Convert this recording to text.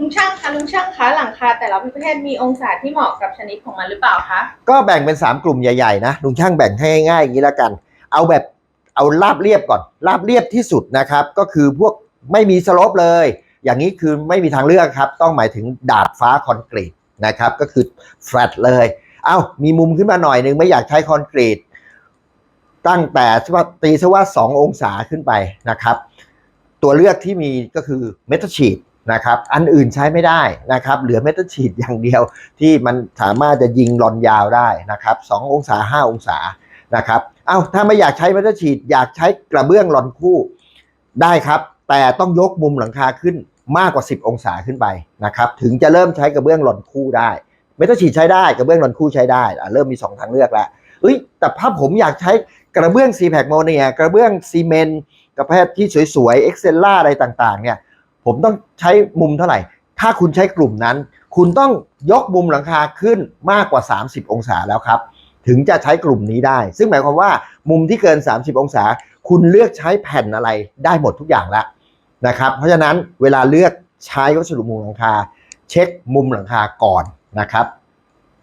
ลุงช่างคะลุงช่างคะหลังคาแต่ละประเภทมีองศาที่เหมาะกับชนิดของมันหรือเปล่าคะก็แบ่งเป็น 3 กลุ่มใหญ่ๆนะลุงช่างแบ่งให้ง่ายๆอย่างนี้แล้วกัน เอาแบบเอาราบเรียบก่อนราบเรียบที่สุดนะครับ ก็คือพวกไม่มีสโลปเลย อย่างนี้คือไม่มีทางเลือกครับ ต้องหมายถึงดาดฟ้าคอนกรีตนะครับก็คือแฟลตเลย เอามีมุมขึ้นมาหน่อยหนึ่งไม่อยากใช้คอนกรีตตั้งแต่ว่าตีซะว่า 2 องศาขึ้นไปนะครับ ตัวเลือกที่มีก็คือเมทัลชีต นะครับ อันอื่นใช้ไม่ได้นะครับ เหลือเมทัลชีตอย่างเดียวที่มันสามารถจะยิงรอนยาวได้นะครับ2องศา 5 องศานะครับ เอาถ้าไม่อยากใช้เมทัลชีตอยากใช้กระเบื้องรอนคู่ได้ครับ แต่ต้องยกมุมหลังคาขึ้นมากกว่า 10 องศาขึ้นไปนะครับ ถึงจะเริ่มใช้กระเบื้องรอนคู่ได้เมทัลชีตใช้ได้กระเบื้องรอนคู่ใช้ได้อะเริ่มมี 2 ทางเลือกแล้วเอ้ยแต่ถ้าผมอยากใช้กระเบื้องซีแพคโมเนียกระเบื้องซีเมนต์กระแพทที่สวยๆเอ็กเซลล่าอะไรต่างๆเนี่ย ผมต้องใช้มุมเท่าไหร่ ถ้าคุณใช้กลุ่มนั้น คุณต้องยกมุมหลังคาขึ้นมากกว่า 30 องศาแล้วครับ ถึงจะใช้กลุ่มนี้ได้ ซึ่งหมายความว่ามุมที่เกิน 30 องศา คุณเลือกใช้แผ่นอะไรได้หมดทุกอย่างแล้วนะครับ เพราะฉะนั้นเวลาเลือกใช้วัสดุมุมหลังคา เช็คมุมหลังคาก่อนนะครับ